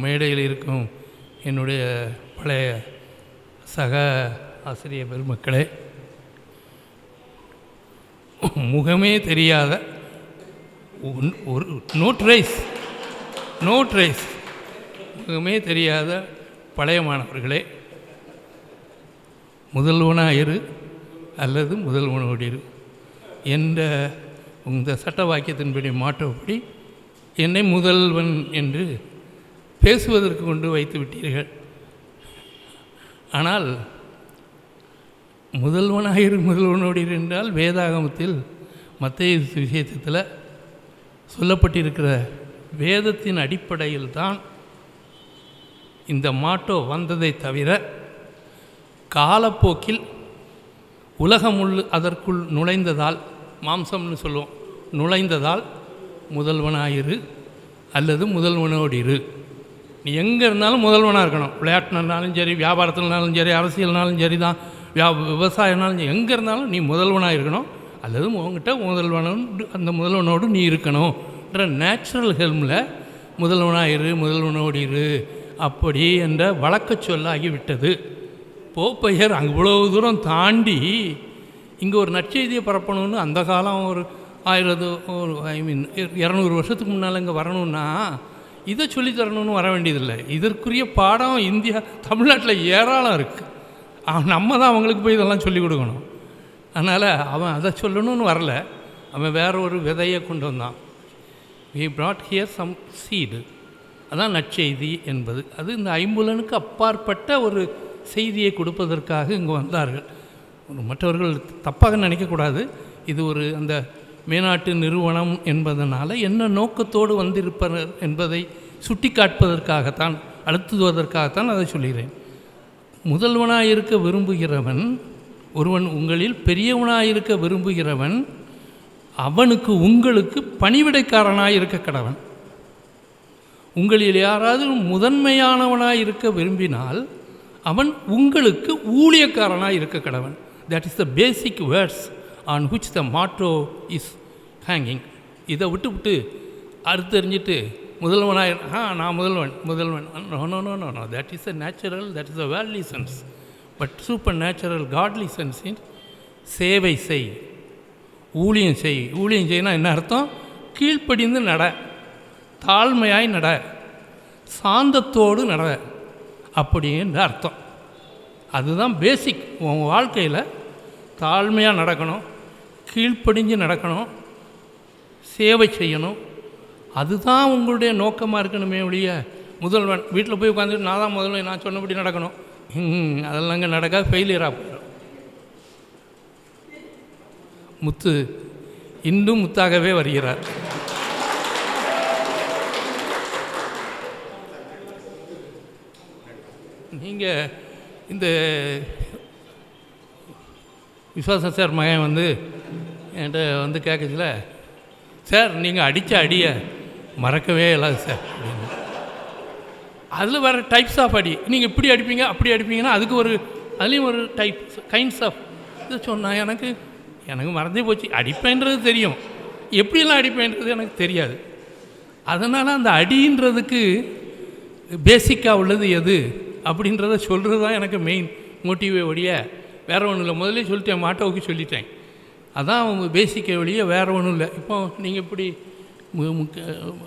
மேடையில் இருக்கும் என்னுடைய பழைய சக ஆசிரியர் பெருமக்களே முகமே தெரியாத ஒன்- ஒரு நோட் ரைஸ் நோட் ரைஸ் முகமே தெரியாத பழைய மாணவர்களே முதல்வனாக இரு அல்லது முதல்வனோடு இரு என்ற இந்த சட்ட வாக்கியத்தின்படி மாற்றப்படி என்னை முதல்வன் என்று பேசுவதற்கு கொண்டு வைத்து விட்டீர்கள். ஆனால் முதல்வனாயிரு முதல்வனோடு என்றால் வேதாகமத்தில் மத்திய விசேஷத்தில் சொல்லப்பட்டிருக்கிற வேதத்தின் அடிப்படையில் தான் இந்த மாட்டோ வந்ததை தவிர காலப்போக்கில் உலகம் உள்ள அதற்குள் நுழைந்ததால் மாம்சம்னு சொல்லுவோம் நுழைந்ததால் முதல்வனாயிரு அல்லது முதல்வனோடிரு. இரு நீ எங்கே இருந்தாலும் முதல்வனாக இருக்கணும். விளையாட்டுனாலும் சரி வியாபாரத்தில்னாலும் சரி அரசியல்னாலும் சரி தான். வியா விவசாயம்னாலும் சரி எங்கே இருந்தாலும் நீ முதல்வனாக இருக்கணும். அல்லது உங்ககிட்ட முதல்வனோடு அந்த முதல்வனோடு நீ இருக்கணும்ன்ற நேச்சுரல் ஹெல்மில் முதல்வனாக இரு முதல்வனோடு இரு அப்படி என்ற வழக்கச் சொல்லாகிவிட்டது போப்பையர் அங்கே இவ்வளோ தூரம் தாண்டி இங்கே ஒரு நற்செய்தியை பரப்பணும்னு அந்த காலம் ஒரு ஆயிரத்து ஒரு ஐ மீன் இரநூறு வருஷத்துக்கு முன்னால் இங்கே வரணுன்னா இதை சொல்லித் தரணும்னு வர வேண்டியதில்லை. இதற்குரிய பாடம் இந்தியா தமிழ்நாட்டில் ஏராளம் இருக்குது அவன் நம்ம தான் அவங்களுக்கு போய் இதெல்லாம் சொல்லிக் கொடுக்கணும். அதனால் அவன் அதை சொல்லணும்னு வரல. அவன் வேற ஒரு விதையை கொண்டு வந்தான். We brought here some seed அதான் நற்செய்தி என்பது. அது இந்த ஐம்புலனுக்கு அப்பாற்பட்ட ஒரு செய்தியை கொடுப்பதற்காக இங்கு வந்தார்கள். மற்றவர்கள் தப்பாக நினைக்கக்கூடாது. இது ஒரு அந்த மேனாட்டு நிறுவனம் என்பதனால் என்ன நோக்கத்தோடு வந்திருப்பனர் என்பதை சுட்டிக்காட்பதற்காகத்தான் அழுத்துவதற்காகத்தான் அதை சொல்கிறேன். முதல்வனாக இருக்க விரும்புகிறவன் ஒருவன் உங்களில் பெரியவனாக இருக்க விரும்புகிறவன் அவனுக்கு உங்களுக்கு பணிவிடைக்காரனாக இருக்க கடவன். உங்களில் யாராவது முதன்மையானவனாக இருக்க விரும்பினால் அவன் உங்களுக்கு ஊழியக்காரனாக இருக்க கடவன். That is the basic words on which the motto is hanging இதை விட்டு விட்டு அறுத்தறிஞ்சிட்டு முதல்வனாக ஆ நான் முதல்வன் முதல்வன். No no no no no that is a natural that is a வேர்லி sense but supernatural godly sense in சேவை செய். ஊழியம் செய். ஊழியம் செய்யினா என்ன அர்த்தம்? கீழ்ப்படிந்து நட. தாழ்மையாய் நட. சாந்தத்தோடு நட. அப்படின்ற அர்த்தம். அதுதான் பேசிக் உன் வாழ்க்கையில் தாழ்மையாக நடக்கணும். கீழ்ப்படிஞ்சு நடக்கணும் சேவை செய்யணும். அதுதான் உங்களுடைய நோக்கமாக இருக்கணுமே ஒழிய முதல்வன் வீட்டில் போய் உட்காந்துட்டு நான் தான் முதல்வன் நான் சொன்னபடி நடக்கணும். ம், அதெல்லாம் அங்கே நடக்காது ஃபெயிலியராக போயிடும். முத்து இன்னும் முத்தாகவே வருகிறார். நீங்கள் இந்த விஸ்வாச சார் மகன் வந்து என்கிட்ட வந்து கேட்கச்சுல சார் நீங்கள் அடித்த அடியை மறக்கவே இல்லாது சார் அதில் வேறு டைப்ஸ் ஆஃப் அடி. நீங்கள் இப்படி அடிப்பீங்க அப்படி அடிப்பீங்கன்னா அதுக்கு ஒரு அதுலேயும் ஒரு டைப் கைண்ட்ஸ் ஆஃப் இது சொன்னால் எனக்கு எனக்கு மறந்தே போச்சு. அடிப்பேன்றது தெரியும். எப்படியெல்லாம் அடிப்பேன்றது எனக்கு தெரியாது. அதனால் அந்த அடின்றதுக்கு பேசிக்காக உள்ளது எது அப்படின்றத சொல்கிறது தான் எனக்கு மெயின் மோட்டிவே ஒழிய வேறு ஒன்றும் இல்லை முதல்ல சொல்லிட்டேன் மாட்டோவுக்கு சொல்லிட்டேன். அதான் அவங்க பேசிக்க வழியே வேறு ஒன்றும் இல்லை. இப்போ நீங்கள் இப்படி மு-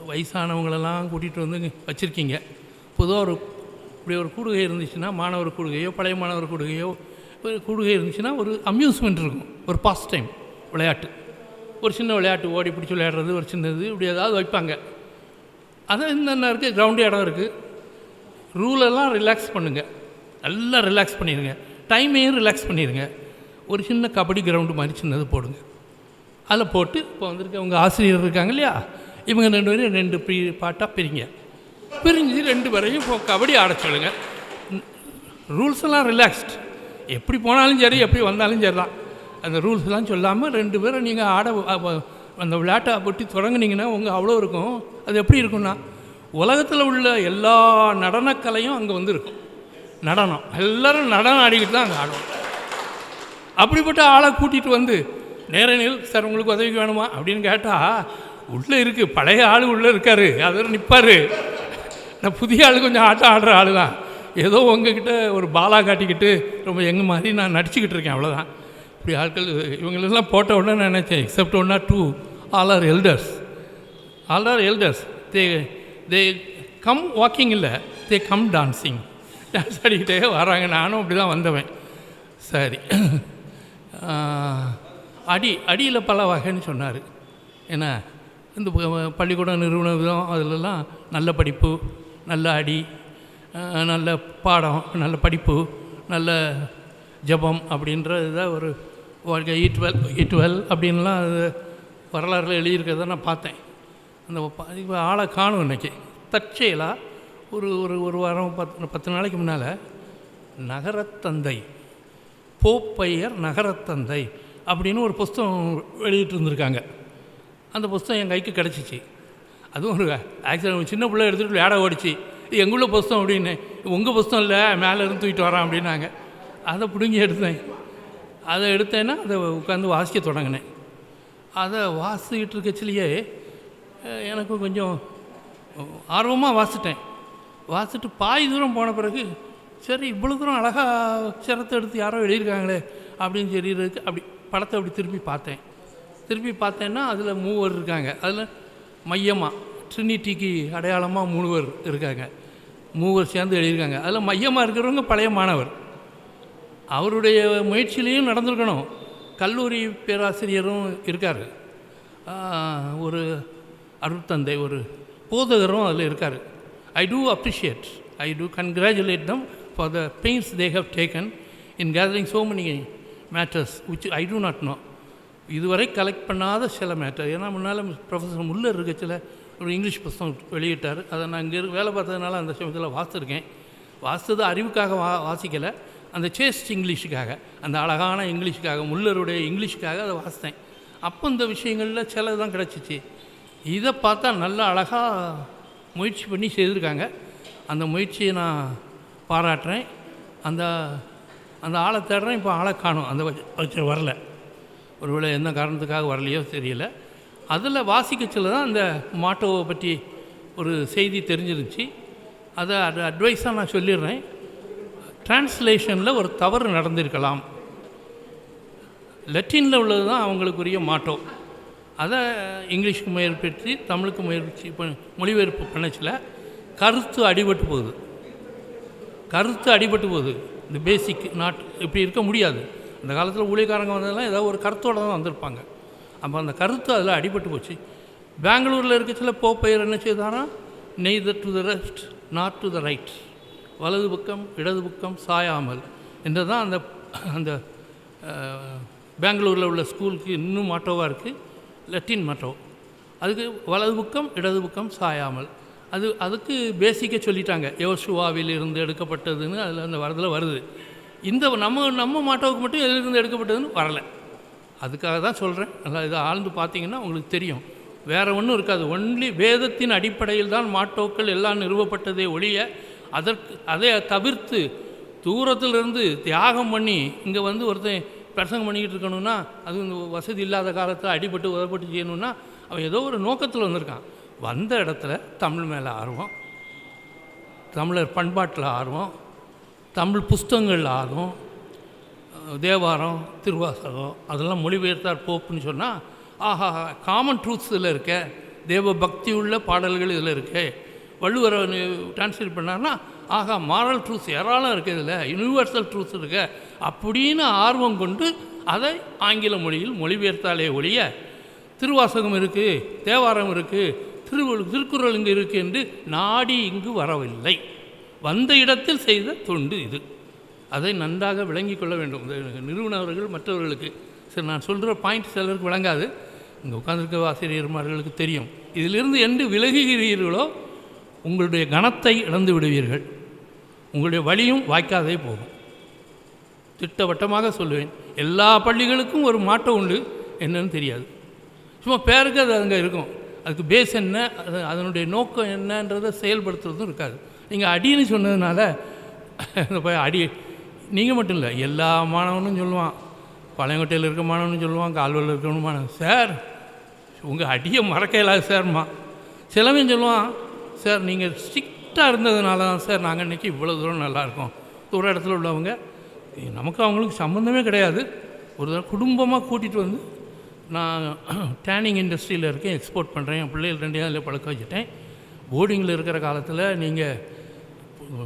வயசானவங்களெல்லாம் கூட்டிகிட்டு வந்து வச்சுருக்கீங்க. பொதுவாக ஒரு இப்படி ஒரு கூடுகை இருந்துச்சுன்னா மாணவர் கூடுகையோ பழைய மாணவர் கூடுகையோ கூடுகை இருந்துச்சுன்னா ஒரு அம்யூஸ்மெண்ட் இருக்கும். ஒரு பாஸ்ட் டைம் விளையாட்டு. ஒரு சின்ன விளையாட்டு ஓடி பிடிச்சி விளையாடுறது ஒரு சின்னது இப்படி ஏதாவது வைப்பாங்க. அதான் என்னென்ன இருக்குது கிரவுண்டு இடம் இருக்குது ரூலெல்லாம் ரிலாக்ஸ் பண்ணுங்கள் நல்லா ரிலாக்ஸ் பண்ணிடுங்க டைமையும் ரிலாக்ஸ் பண்ணிடுங்க ஒரு சின்ன கபடி கிரவுண்டு மாதிரி சின்னது போடுங்க. அதில் போட்டு இப்போ வந்திருக்க அவங்க ஆசிரியர் இருக்காங்க இல்லையா? இவங்க ரெண்டு பேரும் ரெண்டு பி பாட்டாக பிரிங்க. பிரிஞ்சு ரெண்டு பேரையும் இப்போ கபடி ஆட சொல்லுங்கள் ரூல்ஸ் எல்லாம் ரிலாக்ஸ்ட் எப்படி போனாலும் சரி எப்படி வந்தாலும் சரி தான் அந்த ரூல்ஸ்லாம் சொல்லாமல் ரெண்டு பேரும் நீங்கள் ஆட அந்த விளையாட்டை பற்றி தொடங்குனீங்கன்னா உங்கள் அவ்வளோ இருக்கும். அது எப்படி இருக்கும்னா உலகத்தில் உள்ள எல்லா நடனக்கலையும் அங்கே வந்து இருக்கும். நடனம். எல்லோரும் நடனம் ஆடிக்கிட்டு தான் அங்கே ஆடுவோம் அப்படிப்பட்ட ஆளை கூட்டிகிட்டு வந்து நேரணியில் சார் உங்களுக்கு உதவிக்கு வேணுமா? அப்படின்னு கேட்டால் உள்ளே இருக்குது பழைய ஆள் உள்ளே இருக்காரு அதில் நிற்பார் நான் புதிய ஆள் கொஞ்சம் ஆட்டம் ஆடுற ஆள் தான் ஏதோ உங்ககிட்ட ஒரு பாலா காட்டிக்கிட்டு ரொம்ப எங்கள் மாதிரி நான் நடிச்சுக்கிட்டு இருக்கேன் அவ்வளோதான் இப்படி ஆட்கள் இவங்களெல்லாம் போட்ட உடனே நான் நினச்சேன் எக்ஸப்ட் ஒன்னா to all our elders all our elders they they come walking இல்லை தே கம் டான்ஸிங் டான்ஸ் ஆடிக்கிட்டே வராங்க. நானும் அப்படி தான் வந்தவன். சரி. அடி அடியில் பல வகைன்னு சொன்னார். என்ன இந்த பள்ளிக்கூட பள்ளிக்கூடம் நிறுவன விதம் அதிலெல்லாம் நல்ல படிப்பு நல்ல அடி நல்ல பாடம் நல்ல படிப்பு நல்ல ஜபம் அப்படின்ற இதை ஒரு வாழ்க்கை e ஈட்வெல் ஈட்வெல் e அப்படின்லாம் அது வரலாறுல எழுதியிருக்கிறத நான் பார்த்தேன். அந்த இப்போ ஆளை காணும் இன்றைக்கி தற்செயலாக ஒரு ஒரு ஒரு வாரம் பத்து பத்து நாளைக்கு முன்னால் நகரத்தந்தை போப்பையர் நகரத்தந்தை அப்படின்னு ஒரு புஸ்தகம் வெளியிட்டு இருந்திருக்காங்க அந்த புஸ்தகம் என் கைக்கு கிடச்சிச்சு. அதுவும் ஒரு ஆக்சிடென்ட் சின்ன பிள்ளை எடுத்துகிட்டு விளையாட ஓடிச்சு. இது எங்குள்ள புஸ்தகம் அப்படின்னு. உங்கள் புஸ்தகம் இல்லை மேலே இருந்து தூக்கிட்டு வரான் அப்படின்னாங்க. அதை பிடுங்கி எடுத்தேன். அதை எடுத்தேன்னா அதை உட்காந்து வாசிக்க தொடங்கினேன். அதை வாசிக்கிட்டு இருக்கச்சிலேயே எனக்கு கொஞ்சம் ஆர்வமாக வாசிட்டேன். வாசிட்டு பாய் தூரம் போன பிறகு சரி இவ்வளோ தூரம் அழகாக சிரத்தை எடுத்து யாரோ எழுதியிருக்காங்களே அப்படின்னு சொல்லிடுறதுக்கு அப்படி படத்தை அப்படி திருப்பி பார்த்தேன். திருப்பி பார்த்தேன்னா அதில் மூவர் இருக்காங்க. அதில் மையமாக ட்ரினிட்டிக்கு அடையாளமாக மூணுவர் இருக்காங்க. மூவர் சேர்ந்து எழுதியிருக்காங்க. அதில் மையமாக இருக்கிறவங்க பழைய மாணவர். அவருடைய முயற்சியிலையும் நடந்திருக்கணும். கல்லூரி பேராசிரியரும் இருக்கார். ஒரு அருட்தந்தை ஒரு போதகரும் அதில் இருக்கார். I do appreciate I do congratulate them for the pains they have taken in gathering so many matters which I do not know. இதுவரை கலெக்ட் பண்ணாத சில மேட்டர் ஏன்னா முன்னால் ப்ரொஃபஸர் முல்லர் சில ஒரு இங்கிலீஷ் புஸ்தகம் வெளியிட்டார். அதை நான் இங்கே வேலை பார்த்ததுனால அந்த சமயத்தில் வாசித்திருக்கேன் வாசித்தது அறிவுக்காக வா வாசிக்கலை. அந்த சேஸ்ட் இங்கிலீஷுக்காக அந்த அழகான இங்கிலீஷுக்காக முல்லருடைய இங்கிலீஷுக்காக அதை வாசித்தேன். அப்போ இந்த விஷயங்களில் சில தான் கிடச்சிச்சு. இதை பார்த்தா நல்லா அழகாக முயற்சி பண்ணி செய்திருக்காங்க. அந்த முயற்சியை நான் பாராட்டுறேன். அந்த அந்த ஆளை தேடுறேன் இப்போ ஆளை காணும். அந்த வச்சு- வரல. ஒருவேளை என்ன காரணத்துக்காக வரலையோ தெரியல. அதில் வாசிக்கச்சில் தான் அந்த மாட்டோவை பற்றி ஒரு செய்தி தெரிஞ்சிருந்துச்சு. அதை அது அட்வைஸாக நான் சொல்லிடுறேன். டிரான்ஸ்லேஷனில் ஒரு தவறு நடந்திருக்கலாம். லெட்டினில் உள்ளது தான் அவங்களுக்குரிய மாட்டோ. அதை இங்கிலீஷ்க்கு முயற்சி தமிழுக்கு முயற்சி இப்போ மொழிபெயர்ப்பு பண்ணச்சில் கருத்து அடிபட்டு போகுது. கருத்து அடிபட்டு போகுது. இந்த பேசிக் நாட் இப்படி இருக்க முடியாது. அந்த காலத்தில் ஊழியக்காரங்க வந்ததெல்லாம் ஏதாவது ஒரு கருத்தோடு தான் வந்திருப்பாங்க. அப்போ அந்த கருத்து அதில் அடிபட்டு போச்சு. பெங்களூரில் இருக்கச்சில போப்பையர் என்ன செய்தாரா? Neither to the left not to the right வலது பக்கம் இடது பக்கம் சாயாமல். என்று தான் அந்த அந்த பெங்களூரில் உள்ள ஸ்கூலுக்கு இன்னும் மாட்டோவாக இருக்குது லெட்டின் மாட்டோ அதுக்கு வலது பக்கம் இடது பக்கம் சாயாமல். அது அதுக்கு பேசிக்காக சொல்லிட்டாங்க. யோசுவாவில் இருந்து எடுக்கப்பட்டதுன்னு அதில் அந்த வரதில் வருது. இந்த நம்ம நம்ம மாட்டோவுக்கு மட்டும் எதிலிருந்து எடுக்கப்பட்டதுன்னு வரலை. அதுக்காக தான் சொல்கிறேன் நல்லா இதை ஆழ்ந்து பார்த்தீங்கன்னா உங்களுக்கு தெரியும். வேறு ஒன்றும் இருக்காது. ஒன்லி வேதத்தின் அடிப்படையில் தான் மாட்டோக்கள் எல்லாம் நிறுவப்பட்டதே ஒழிய அதற்கு அதை தவிர்த்து தூரத்திலிருந்து தியாகம் பண்ணி இங்கே வந்து ஒருத்தன் பிரசங்கம் பண்ணிக்கிட்டு இருக்கணும்னா அது இந்த வசதி இல்லாத காலத்தில் அடிபட்டு உதப்பட்டு செய்யணும்னா அவன் ஏதோ ஒரு நோக்கத்தில் வந்திருக்கான். வந்த இடத்துல தமிழ் மேலே ஆர்வம் தமிழர் பண்பாட்டில் ஆர்வம் தமிழ் புஸ்தகங்களில் ஆர்வம் தேவாரம் திருவாசகம் அதெல்லாம் மொழிபெயர்த்தார் போப்புன்னு சொன்னால் ஆஹா காமன் ட்ரூத்ஸ் இதில் இருக்க தேவ பக்தி உள்ள பாடல்கள் இதில் இருக்கு. வள்ளுவரை டிரான்ஸ்லேட் பண்ணார்னா ஆஹா மாரல் ட்ரூத்ஸ் ஏராளம் இருக்குது இதில் யூனிவர்சல் ட்ரூத்ஸ் இருக்கு அப்படின்னு ஆர்வம் கொண்டு அதை ஆங்கில மொழியில் மொழிபெயர்த்தாலே ஒழிய திருவாசகம் இருக்குது தேவாரம் இருக்குது திரு திருக்குறள் இங்கு இருக்கு என்று நாடி இங்கு வரவில்லை. வந்த இடத்தில் செய்த தொண்டு இது. அதை நன்றாக விளங்கிக் கொள்ள வேண்டும். நிறுவனவர்கள் மற்றவர்களுக்கு சரி நான் சொல்கிற பாயிண்ட் சிலருக்கு விளங்காது. இங்கே உட்காந்துருக்க ஆசிரியர்மார்களுக்கு தெரியும். இதிலிருந்து என்று விலகுகிறீர்களோ உங்களுடைய கணத்தை இழந்து விடுவீர்கள். உங்களுடைய வழியும் வாய்க்காதே போகும். திட்டவட்டமாக சொல்லுவேன். எல்லா பள்ளிகளுக்கும் ஒரு மாற்றம் உண்டு. என்னன்னு தெரியாது. சும்மா பேருக்கு அது அங்கே இருக்கும். அதுக்கு பேஸ் என்ன அது அதனுடைய நோக்கம் என்னன்றதை செயல்படுத்துறதும் இருக்காது. நீங்கள் அடின்னு சொன்னதுனால இந்த போய் அடி நீங்கள் மட்டும் இல்லை எல்லா மாணவனும் சொல்லுவான். பழையங்கோட்டையில் இருக்க மாணவனும் சொல்லுவான் கால்வலில் இருக்கணும் மாணவன் சார் உங்கள் அடியை மறக்க இயலாது சார்மா சிலவன் சொல்லுவான் சார் நீங்கள் ஸ்ட்ரிக்டாக இருந்ததுனால தான் சார் நாங்கள் இன்றைக்கி இவ்வளோ தூரம் நல்லாயிருக்கோம் தூர இடத்துல உள்ளவங்க நமக்கு அவங்களுக்கு சம்மந்தமே கிடையாது. ஒரு தடவை குடும்பமாக கூட்டிகிட்டு வந்து நான் டேனிங் இண்டஸ்ட்ரியில் இருக்கேன் எக்ஸ்போர்ட் பண்ணுறேன் என் பிள்ளைகள் ரெண்டையும் அதில் பழக்க வச்சுட்டேன். போர்டிங்கில் இருக்கிற காலத்தில் நீங்கள்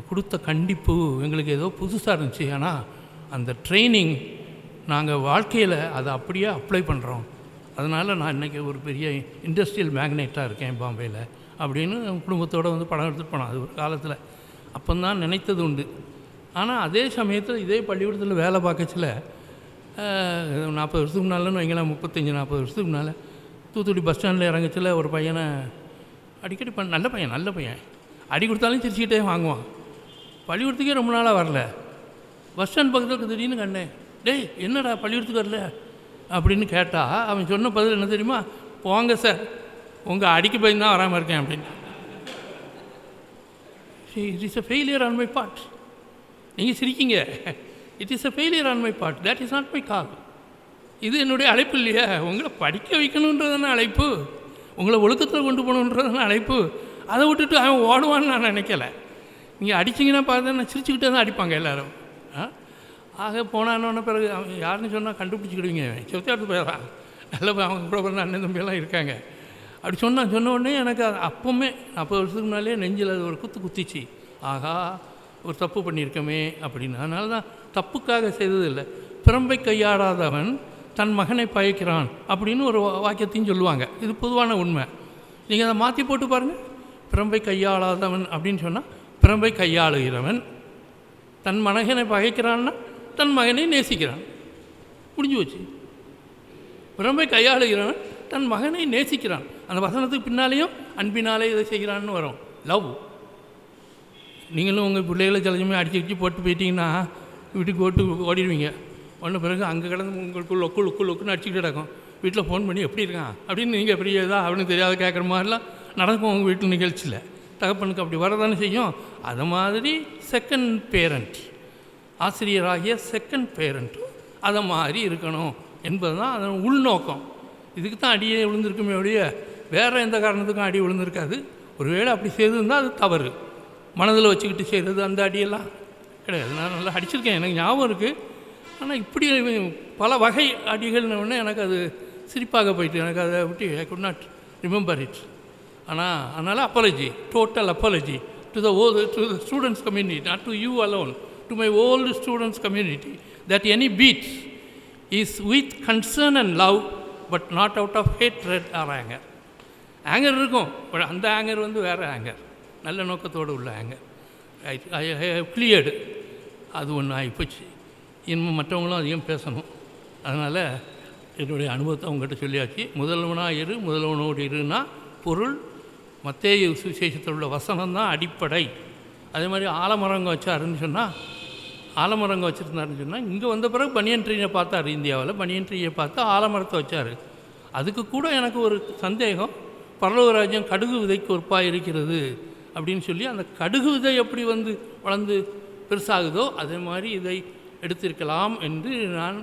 கொடுத்த கண்டிப்பு எங்களுக்கு ஏதோ புதுசாக இருந்துச்சு. ஆனால் அந்த ட்ரைனிங் நாங்கள் வாழ்க்கையில் அதை அப்படியே அப்ளை பண்ணுறோம் அதனால் நான் இன்றைக்கி ஒரு பெரிய இண்டஸ்ட்ரியல் மேக்னேட்டாக இருக்கேன் பாம்பேயில் அப்படின்னு குடும்பத்தோடு வந்து படம் எடுத்துகிட்டு போனோம். அது ஒரு காலத்தில். அப்போ தான் நினைத்தது உண்டு. ஆனால் அதே சமயத்தில் இதே பள்ளிக்கூடத்தில் வேலை பார்க்கச்சில நாற்பது வருஷத்துக்கு முன்னாலன்னு வைங்களேன் முப்பத்தஞ்சு நாற்பது வருஷத்துக்கு முன்னால். தூத்துக்குடி பஸ் ஸ்டாண்டில் இறங்கச்சில் ஒரு பையனை அடிக்கடி பண்ண நல்ல பையன் நல்ல பையன். அடி கொடுத்தாலும் சிரிச்சுக்கிட்டே வாங்குவான். பள்ளிக்கூடத்துக்கே ரொம்ப நாளாக வரல. பஸ் ஸ்டாண்ட் பக்கத்தில் திடீர்னு கண்டேன் டேய் என்னடா பள்ளிக்கூடத்துக்கு வரல? அப்படின்னு கேட்டால் அவன் சொன்ன பதில் என்ன தெரியுமா? போங்க சார் உங்கள் அடிக்க பயந்து தான் வராமல் இருக்கேன் அப்படின்னு it is a failure on my part நீங்கள் சிரிக்கீங்க. It is a failure on my part that is not my call இது என்னுடைய அழைப்பு இல்லையா? உங்களை படிக்க வைக்கணுன்றதான அழைப்பு. உங்களை ஒழுக்கத்தில் கொண்டு போகணுன்றதான அழைப்பு. அதை விட்டுட்டு அவன் ஓடுவான்னு நான் நினைக்கல. நீங்கள் அடிச்சிங்கன்னா பார்த்தா நான் சிரிச்சுக்கிட்டே தான் அடிப்பாங்க எல்லோரும். ஆ? ஆக போனான்னு பிறகு அவன் யாருன்னு சொன்னால் கண்டுபிடிச்சிக்கிடுவீங்க. செவத்தாட்டு போயிடறான். நல்ல அவங்க கூட பிறந்த அண்ணன் தம்பியெல்லாம் இருக்காங்க. அப்படி சொன்னான் சொன்ன உடனே எனக்கு அது அப்போவுமே நாற்பது வருஷத்துக்கு முன்னாலே நெஞ்சில் அது ஒரு குத்து குத்திச்சு. ஆகா ஒரு தப்பு பண்ணியிருக்கோமே அப்படின்னு. அதனால தான் தப்புக்காக செய்ததில்லை. பிறம்பை கையாடாதவன் தன் மகனை பயக்கிறான் அப்படின்னு ஒரு வா- வாக்கியத்தையும் சொல்லுவாங்க. இது பொதுவான உண்மை. நீங்கள் அதை மாற்றி போட்டு பாருங்கள் பிறம்பை கையாளாதவன் அப்படின்னு சொன்னால் பிறம்பை கையாளுகிறவன் தன் மகனை பகைக்கிறான்னா தன் மகனை நேசிக்கிறான். முடிஞ்சு போச்சு. பிறம்பை கையாளுகிறவன் தன் மகனை நேசிக்கிறான். அந்த வசனத்துக்கு பின்னாலேயும் அன்பினாலே இதை செய்கிறான்னு வரும். லவ். நீங்களும் உங்கள் பிள்ளைகளை சில சமயம் அடிச்சு அடிச்சு போட்டு போயிட்டீங்கன்னா வீட்டுக்கு ஓட்டு ஓடிடுவீங்க. ஒன்று பிறகு அங்கே கிடந்து உங்களுக்குள்ள ஒக்குள் ஒக்குள் ஒக்குன்னு அடிச்சுட்டு கிடக்கும். வீட்டில் ஃபோன் பண்ணி எப்படி இருக்கான்? அப்படின்னு நீங்கள் எப்படி ஏதா அவனுக்கு தெரியாத கேட்குற மாதிரிலாம் நடக்கும் உங்கள் வீட்டில் நிகழ்ச்சியில். தகப்பனுக்கு அப்படி வரதானே செய்யும். அது மாதிரி செகண்ட் பேரண்ட் ஆசிரியராகிய செகண்ட் பேரண்ட்டும் அதை மாதிரி இருக்கணும் என்பது தான் அதன் உள்நோக்கம். இதுக்கு தான் அடியே விழுந்திருக்குமே ஒழிய வேறு எந்த காரணத்துக்கும் அடி விழுந்திருக்காது. ஒருவேளை அப்படி செய்திருந்தால் அது தவறு. மனதில் வச்சுக்கிட்டு செய்கிறது அந்த அடியெல்லாம் கிடையாது. நான் நல்லா அடிச்சிருக்கேன். எனக்கு ஞாபகம் இருக்குது ஆனால் இப்படி பல வகை அடிகள்னு எனக்கு அது சிரிப்பாக போயிட்டு எனக்கு அதை விட்டு I could not remember it ஆனால் அதனால் apology total apology to the oh to the students community not to you alone to my old students community that any bit is with concern and love but not out of hatred or anger anger இருக்கும். But அந்த anger வந்து வேறு anger நல்ல நோக்கத்தோடு உள்ளாங்க anger I have cleared அது ஒன்று ஆகிப்போச்சு இன்னும் மற்றவங்களும் அதிகம் பேசணும். அதனால் என்னுடைய அனுபவத்தை அவங்ககிட்ட சொல்லியாச்சு. முதல்வனாக இரு முதல்வனோடு இருன்னா பொருள் மத்திய சுவிசேஷத்தில் உள்ள வசனம் தான் அடிப்படை. அதே மாதிரி ஆலமரங்க வச்சாருன்னு சொன்னால் ஆலமரங்க வச்சுருந்தாருன்னு சொன்னால் இங்கே வந்த பிறகு பனியன் ட்ரீனை பார்த்தாரு இந்தியாவில். பனியன் ட்ரீயை பார்த்து ஆலமரத்தை வச்சார். அதுக்கு கூட எனக்கு ஒரு சந்தேகம். பரலோகராஜ்யம் கடுகு விதைக்கு ஒப்பாக இருக்கிறது. அப்படின்னு சொல்லி அந்த கடுகு விதை எப்படி வந்து வளர்ந்து பெருசாகுதோ அதே மாதிரி இதை எடுத்திருக்கலாம் என்று நான்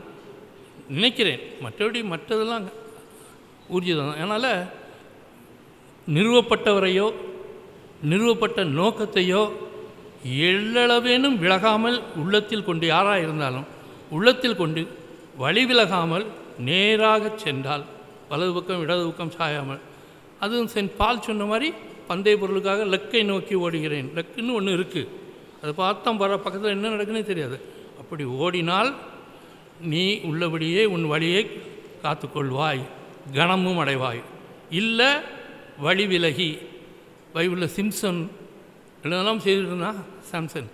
நினைக்கிறேன். மற்றபடி மற்றதெல்லாம் ஊர்ஜிதம் தான் அதனால் நிறுவப்பட்டவரையோ நிறுவப்பட்ட நோக்கத்தையோ எள்ளளவேனும் விலகாமல் உள்ளத்தில் கொண்டு யாராக இருந்தாலும் உள்ளத்தில் கொண்டு வழி விலகாமல் நேராக சென்றால் வலது பக்கம் இடது பக்கம் சாயாமல் அதுவும் சென்ட் பால் சொன்ன மாதிரி பந்தய பொருளுக்காக லக்கை நோக்கி ஓடுகிறேன். லக்குன்னு ஒன்று இருக்குது அதை பார்த்தா வர பக்கத்தில் என்ன நடக்குன்னு தெரியாது. அப்படி ஓடினால் நீ உள்ளபடியே உன் வழியை காத்துக்கொள்வாய் கனமும் அடைவாய். இல்லை வழி விலகி. பைபிளில் சிம்சன் இதெல்லாம் செய்திருந்தா? சாம்சன்.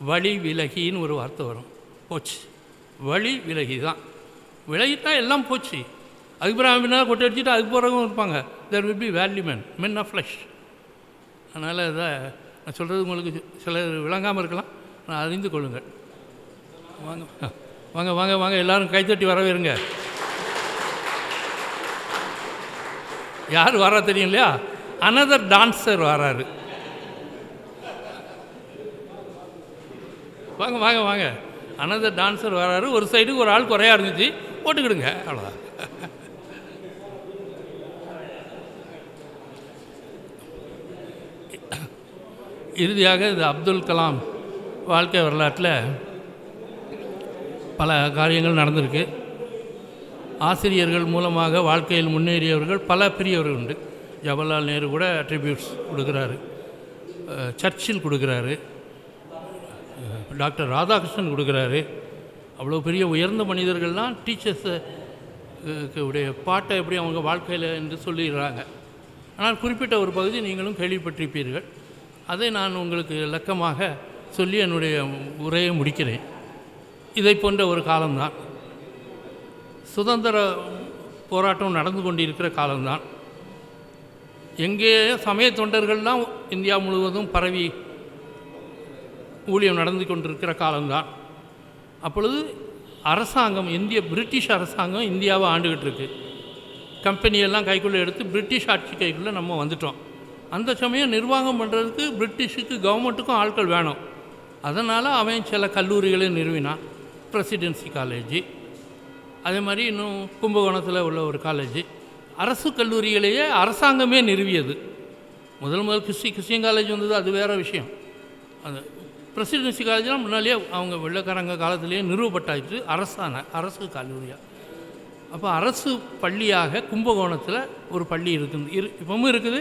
வழி விலகின்னு ஒரு வார்த்தை வரும். போச்சு. வழி விலகி தான் விலகிட்டால் எல்லாம் போச்சு. அதுக்கப்புறம் அவன் கொட்டை அடிச்சுட்டு அதுக்கு பிறகும் இருப்பாங்க. There will be value man men of flesh அதனால் இதை நான் சொல்கிறது உங்களுக்கு சில விளங்காமல் இருக்கலாம். நான் அறிந்து கொள்ளுங்கள். வாங்க. வாங்க வாங்க வாங்க. எல்லாரும் கைத்தட்டி வரவேறுங்க. யார் வரா தெரியும் இல்லையா? அனதர் டான்ஸர் வராரு. வாங்க வாங்க வாங்க. அனதர் டான்ஸர் வராரு. ஒரு சைடுக்கு ஒரு ஆள் குறையா இருந்துச்சு. போட்டுக்கிடுங்க. அவ்வளோதான் இறுதியாக இது அப்துல் கலாம் வாழ்க்கை வரலாற்றில் பல காரியங்கள் நடந்திருக்கு. ஆசிரியர்கள் மூலமாக வாழ்க்கையில் முன்னேறியவர்கள் பல பெரியவர்கள் உண்டு. ஜவஹர்லால் நேரு கூட அட்ரிபியூட்ஸ் கொடுக்குறாரு. சர்ச்சில் கொடுக்குறாரு. டாக்டர் ராதாகிருஷ்ணன் கொடுக்குறாரு. அவ்வளோ பெரிய உயர்ந்த மனிதர்கள்லாம் டீச்சர்ஸு உடைய பாட்டை எப்படி அவங்க வாழ்க்கையில் என்று சொல்லிடுறாங்க. ஆனால் குறிப்பிட்ட ஒரு பகுதி நீங்களும் கேள்விப்பட்டிருப்பீர்கள். அதை நான் உங்களுக்கு இலக்கமாக சொல்லி என்னுடைய உரையை முடிக்கிறேன். இதை போன்ற ஒரு காலம்தான். சுதந்திர போராட்டம் நடந்து கொண்டிருக்கிற காலம்தான். எங்கே சமய தொண்டர்கள்லாம் இந்தியா முழுவதும் பரவி ஊழியம் நடந்து கொண்டிருக்கிற காலம்தான். அப்பொழுது அரசாங்கம் இந்திய பிரிட்டிஷ் அரசாங்கம் இந்தியாவை ஆண்டுகிட்டு இருக்கு. கம்பெனியெல்லாம் கைக்குள்ளே எடுத்து பிரிட்டிஷ் ஆட்சி கைக்குள்ளே நம்ம வந்துட்டோம். அந்த சமயம் நிர்வாகம் பண்ணுறதுக்கு பிரிட்டிஷுக்கு கவர்மெண்ட்டுக்கும் ஆட்கள் வேணும். அதனால் அவன் சில கல்லூரிகளை நிறுவினான். பிரசிடென்சி காலேஜ் அதே மாதிரி இன்னும் கும்பகோணத்தில் உள்ள ஒரு காலேஜ் அரசு கல்லூரிகளையே அரசாங்கமே நிறுவியது. முதல் முதல் கிறிஸ்டி கிறிஸ்டியன் காலேஜ் வந்தது அது வேறு விஷயம். அந்த பிரசிடென்சி காலேஜ்லாம் முன்னாலேயே அவங்க வெள்ளக்காரங்க காலத்திலேயே நிறுவப்பட்டாச்சு அரசான அரசு கல்லூரியாக அப்போ அரசு பள்ளியாக கும்பகோணத்தில் ஒரு பள்ளி இருக்குது இரு இப்பவும் இருக்குது.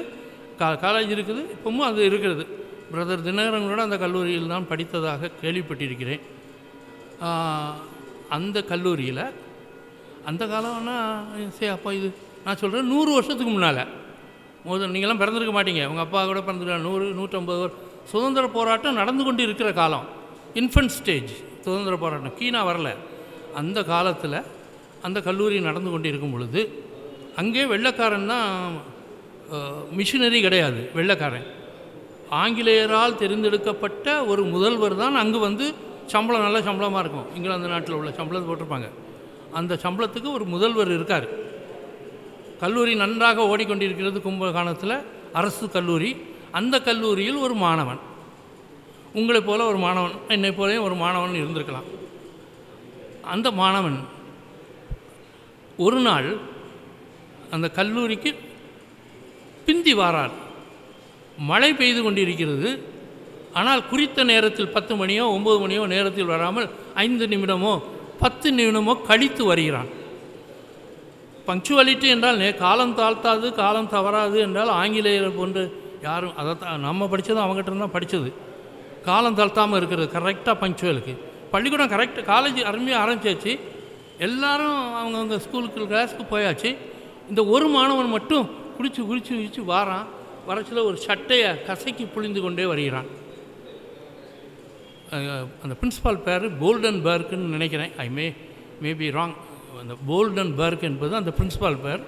கா காலேஜ் இருக்குது இப்போவும் அது இருக்கிறது. பிரதர் தினகரங்களோட அந்த கல்லூரியில் தான் படித்ததாக கேள்விப்பட்டிருக்கிறேன். அந்த கல்லூரியில் அந்த காலம்னா சரி அப்போ இது நான் சொல்கிறேன் நூறு வருஷத்துக்கு முன்னால். முதல் நீங்களாம் பிறந்திருக்க மாட்டீங்க. உங்கள் அப்பா கூட பிறந்திருக்க நூறு நூற்றம்பது வருஷம் சுதந்திர போராட்டம் நடந்து கொண்டு இருக்கிற காலம். இன்ஃபன்ட் ஸ்டேஜ் சுதந்திர போராட்டம். கீனா வரல. அந்த காலத்தில் அந்த கல்லூரி நடந்து கொண்டு இருக்கும் பொழுது அங்கே வெள்ளக்காரன் தான் மிஷினரி கிடையாது வெள்ளைக்காரன். ஆங்கிலேயரால் தெரிந்தெடுக்கப்பட்ட ஒரு முதல்வர் தான் அங்கே வந்து சம்பளம் நல்ல சம்பளமாக இருக்கும். இங்கிலாந்து நாட்டில் உள்ள சம்பளத்தை போட்டிருப்பாங்க. அந்த சம்பளத்துக்கு ஒரு முதல்வர் இருக்கார். கல்லூரி நன்றாக ஓடிக்கொண்டிருக்கிறது கும்பகோணத்தில் அரசு கல்லூரி. அந்த கல்லூரியில் ஒரு மாணவன். உங்களைப் போல ஒரு மாணவன் என்னை போலவே ஒரு மாணவன் இருந்திருக்கலாம். அந்த மாணவன் ஒரு நாள் அந்த கல்லூரிக்கு பிந்தி வாரார். மழை பெய்து கொண்டிருக்கிறது. ஆனால் குறித்த நேரத்தில் பத்து மணியோ ஒம்பது மணியோ நேரத்தில் வராமல் ஐந்து நிமிடமோ பத்து நிமிடமோ கழித்து வருகிறான். பங்க்சுவாலிட்டி என்றால் நே காலம் தாழ்த்தாது காலம் தவறாது என்றால் ஆங்கிலேயர் போன்று யாரும் அதை தான் நம்ம படித்ததும் அவங்ககிட்ட இருந்தால் படித்தது காலம் தாழ்த்தாமல் இருக்கிறது கரெக்டாக பங்க்சுவலுக்கு பள்ளிக்கூடம் கரெக்ட் காலேஜ் அருமையாக ஆரம்பிச்சாச்சு. எல்லாரும் அவங்கவுங்க ஸ்கூலுக்கு கிளாஸுக்கு போயாச்சு. இந்த ஒரு மாணவன் மட்டும் குளித்து குளித்து குளித்து வாரான். வரச்சில் ஒரு சட்டையை கசைக்கு புழிந்து கொண்டே வருகிறான். அந்த பிரின்ஸிபால் பேர் கோல்டன் பர்க்குன்னு நினைக்கிறேன். ஐ மே மேபி ராங் அந்த கோல்டன் பர்க் என்பது அந்த பிரின்ஸிபால் பேர்.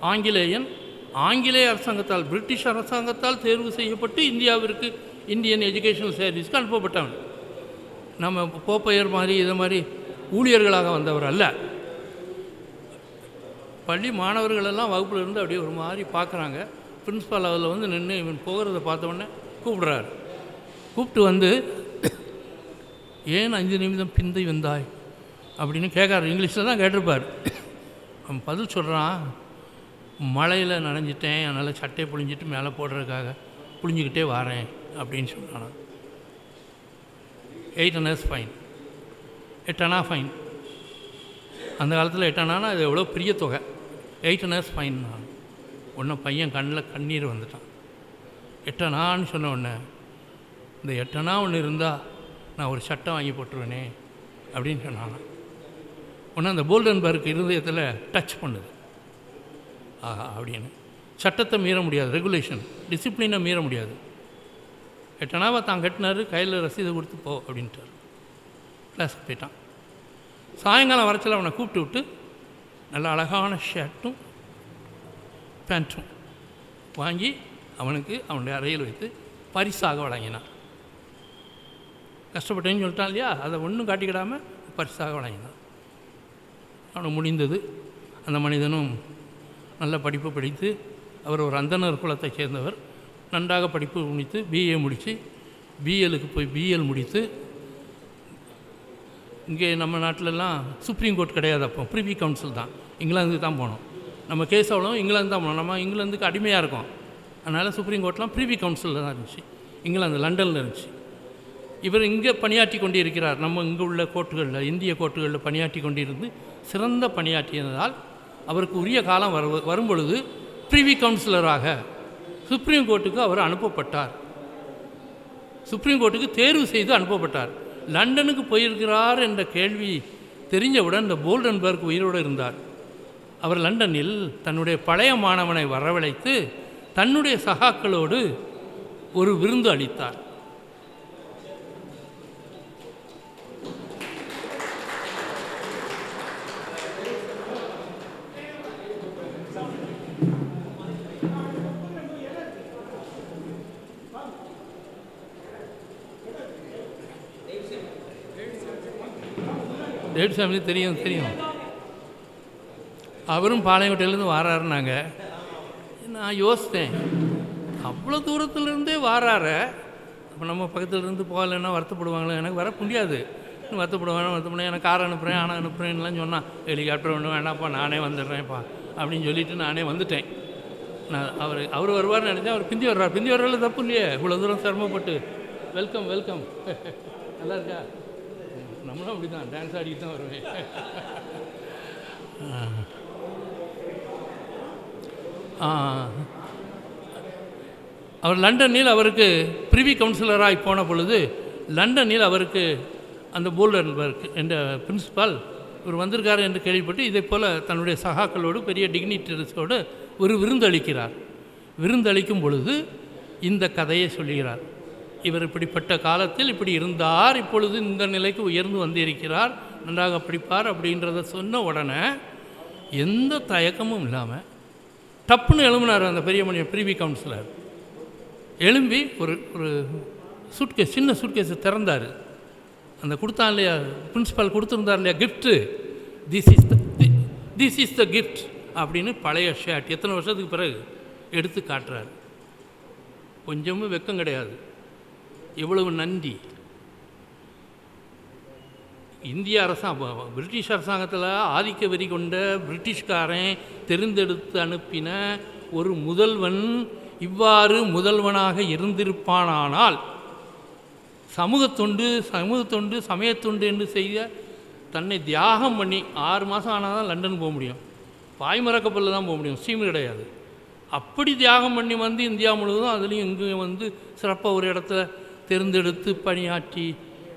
ஆங்கிலேயன். ஆங்கிலேய அரசாங்கத்தால் பிரிட்டிஷ் அரசாங்கத்தால் தேர்வு செய்யப்பட்டு இந்தியாவிற்கு இந்தியன் எஜுகேஷனல் சர்வீஸ்க்கு அனுப்பப்பட்டவன். நம்ம போப்பையர் மாதிரி இதை மாதிரி ஊழியர்களாக வந்தவர் அல்ல. பள்ளி மாணவர்களெல்லாம் வகுப்பில் இருந்து அப்படியே ஒரு மாதிரி பார்க்குறாங்க. பிரின்ஸ்பால் அதில் வந்து நின்று இவன் போகிறத பார்த்தவொடனே கூப்பிடுறாரு. கூப்பிட்டு வந்து ஏன் அஞ்சு நிமிடம் பிந்தை வந்தாய்? அப்படின்னு கேட்காரு. இங்கிலீஷில் தான் கேட்டிருப்பார். அவன் பதில் சொல்கிறான் மழையில் நனைஞ்சிட்டேன். அதனால் சட்டையை புழிஞ்சிட்டு மேலே போடுறதுக்காக புழிஞ்சிக்கிட்டே வாரேன். அப்படின்னு சொன்னான். எயிட் அனர்ஸ் ஃபைன் எட்டனா ஃபைன் அந்த காலத்தில் எட்டனானா அது எவ்வளோ பெரிய தொகை. எயிட் ஹவர்ஸ் ஃபைன் நான் உடனே பையன் கண்ணில் கண்ணீர் வந்துட்டான். எட்டனான்னு சொன்ன உடனே இந்த எட்டனா ஒன்று இருந்தால் நான் ஒரு சட்டை வாங்கி போட்டுருவேனே அப்படின்னு சொன்னாங்க. உடனே அந்த போல்டன்பர்க் இருதயத்தில் டச் பண்ணுது. ஆஹா அப்படின்னு. சட்டத்தை மீற முடியாது ரெகுலேஷன் டிசிப்ளினை மீற முடியாது. எட்டனாவை தான் கட்டினார் கையில் ரசீதை கொடுத்து போ அப்படின்ட்டார். கிளாஸுக்கு போயிட்டான். சாயங்காலம் வரச்சில் அவனை கூப்பிட்டு விட்டு நல்ல அழகான ஷர்ட்டும் பேண்ட்டும் வாங்கி அவனுக்கு அவனுடைய அறையில் வைத்து பரிசாக வழங்கினான். கஷ்டப்பட்டேன்னு சொல்லிட்டான் இல்லையா? அதை ஒன்றும் காட்டிக்கிடாமல் பரிசாக வழங்கினான். அவனுக்கு முடிந்தது. அந்த மனிதனும் நல்ல படிப்பு படித்து அவர் ஒரு அந்தனர் குலத்தை சேர்ந்தவர். நன்றாக படிப்பு முடித்து பிஏ முடித்து பிஎலுக்கு போய் பிஎல் முடித்து இங்கே நம்ம நாட்டிலலாம் சுப்ரீம் கோர்ட் கிடையாது அப்போ. ப்ரிவி கவுன்சில் தான். இங்கிலாந்துக்கு தான் போனோம். நம்ம கேஸ் அவ்வளோ இங்கிலாந்து தான் போனோம். நம்ம இங்கிலாந்துக்கு அடிமையாக இருக்கோம். அதனால் சுப்ரீம் கோர்ட்லாம் ப்ரிவி கவுன்சிலில் தான் இருந்துச்சு. இங்கிலாந்து லண்டனில் இருந்துச்சு. இவர் இங்கே பணியாற்றி கொண்டிருக்கிறார். நம்ம இங்கே உள்ள கோர்ட்டுகளில் இந்திய கோர்ட்டுகளில் பணியாற்றி கொண்டிருந்து சிறந்த பணியாற்றியதால் அவருக்கு உரிய காலம் வரு வரும்பொழுது ப்ரிவி கவுன்சிலராக சுப்ரீம் கோர்ட்டுக்கு அவர் அனுப்பப்பட்டார். சுப்ரீம் கோர்ட்டுக்கு தேர்வு செய்து அனுப்பப்பட்டார். லண்டனுக்கு போயிருக்கிறார் என்ற கேள்வி தெரிஞ்சவுடன் இந்த போல்டன்பர்க் உயிரோடு இருந்தார். அவர் லண்டனில் தன்னுடைய பழைய மாணவனை வரவழைத்து தன்னுடைய சகாக்களோடு ஒரு விருந்து அளித்தார். டேவிட் தெரியும் தெரியும். அவரும் பாளையங்கோட்டையிலேருந்து வாராருனாங்க நான் யோசித்தேன் அவ்வளோ தூரத்துலேருந்தே வாராரு. அப்போ நம்ம பக்கத்துலேருந்து போகலைன்னா வருத்தப்படுவாங்களே எனக்கு வர முடியாது இன்னும் வருத்தப்படுவாங்க வருத்தப்படுவேன் எனக்கு கார் அனுப்புகிறேன் ஆனால் அனுப்புகிறேன்லாம் சொன்னான் ஹெலிகாப்டர் ஒன்று வேண்டாம்ப்பா நானே வந்துடுறேன்ப்பா அப்படின்னு சொல்லிட்டு நானே வந்துட்டேன். நான் அவர் அவர் வருவார்னு நினச்சேன் அவர் பிந்தி வர்றார். பிந்தி வர்றதுல தப்பு இல்லையே இவ்வளோ தூரம் சிரமப்பட்டு. வெல்கம் வெல்கம் நல்லா இருக்கா? நம்மளும் அப்படி தான் டான்ஸ் ஆடிட்டு தான் வருவேன். அவர் லண்டனில் அவருக்கு பிரிவி கவுன்சிலராக போன பொழுது லண்டனில் அவருக்கு அந்த போல்டன்பர்க் என்ற பிரின்சிபால் இவர் வந்திருக்கார் என்று கேள்விப்பட்டு இதே போல் தன்னுடைய சகாக்களோடு பெரிய டிக்னிட்டரிஸோடு ஒரு விருந்தளிக்கிறார். விருந்தளிக்கும் பொழுது இந்த கதையை சொல்கிறார் இவர் இப்படிப்பட்ட காலத்தில் இப்படி இருந்தார் இப்பொழுது இந்த நிலைக்கு உயர்ந்து வந்திருக்கிறார் நன்றாக படிப்பார் அப்படின்றத சொன்ன உடனே எந்த தயக்கமும் இல்லாமல் டப்புன்னு எழும்பினார் அந்த பெரிய மணி கவுன்சிலர். எழும்பி ஒரு ஒரு சூட்கேஸ் சின்ன சூட்கேஸை திறந்தார். அந்த கொடுத்தான் இல்லையா பிரின்சிபால் கொடுத்துருந்தார் இல்லையா gift this is the this is the gift அப்படின்னு பழைய ஷர்ட் எத்தனை வருஷத்துக்கு பிறகு எடுத்து காட்டுறாரு. கொஞ்சமும் வெக்கம் கிடையாது. எவ்வளவு நன்றி. இந்திய அரசாங்கம் பிரிட்டிஷ் அரசாங்கத்தில் ஆதிக்க வெறி கொண்ட பிரிட்டிஷ்காரன் தெரிந்தெடுத்து அனுப்பின ஒரு முதல்வன் இவ்வாறு முதல்வனாக இருந்திருப்பானானால் சமூகத்தொண்டு சமூகத்தொண்டு சமயத்தொண்டு என்று செய்ய தன்னை தியாகம் பண்ணி ஆறு மாதம் ஆனால் தான் லண்டன் போக முடியும். பாய்மர கப்பலில் தான் போக முடியும். ஸ்டீம் கிடையாது. அப்படி தியாகம் பண்ணி வந்து இந்தியா முழுவதும் அதுலேயும் இங்கேயும் வந்து சிறப்பாக ஒரு இடத்துல தேர்ந்தெடுத்து பணியாற்றி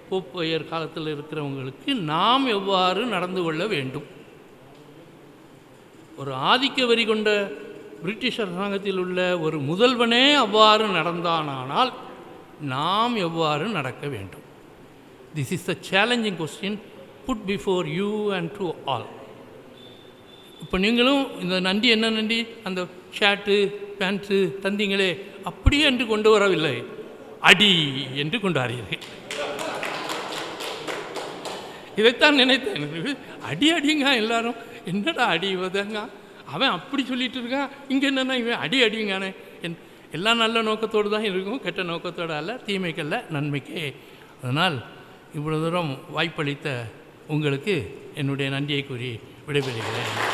போப்பையர் காலத்தில் இருக்கிறவங்களுக்கு நாம் எவ்வாறு நடந்து கொள்ள வேண்டும்? ஒரு ஆதிக்க வரி கொண்ட பிரிட்டிஷ் அரசாங்கத்தில் உள்ள ஒரு முதல்வனே அவ்வாறு நடந்தானானால் நாம் எவ்வாறு நடக்க வேண்டும்? This is the challenging question put before you and to all இப்போ நீங்களும் இந்த நன்றி என்ன நன்றி அந்த ஷர்ட்டு பேண்ட்ஸு தந்தீங்களே அப்படியே என்று கொண்டு வரவில்லை. அடி என்று கொண்டாடுகிறீர்கள் இதைத்தான் நினைத்தேன். அடி அடிங்க எல்லாரும். என்னடா அடி உதங்க அவன் அப்படி சொல்லிட்டு இருக்கான். இங்கே என்னென்னா இவன் அடி அடிங்கானே. என் எல்லாம் நல்ல நோக்கத்தோடு தான் இருக்கும். கெட்ட நோக்கத்தோடு அல்ல. தீமைக்கல்ல நன்மைக்கே. அதனால் இவ்வளோ தூரம் வாய்ப்பளித்த உங்களுக்கு என்னுடைய நன்றியை கூறி விடைபெறுகிறேன்.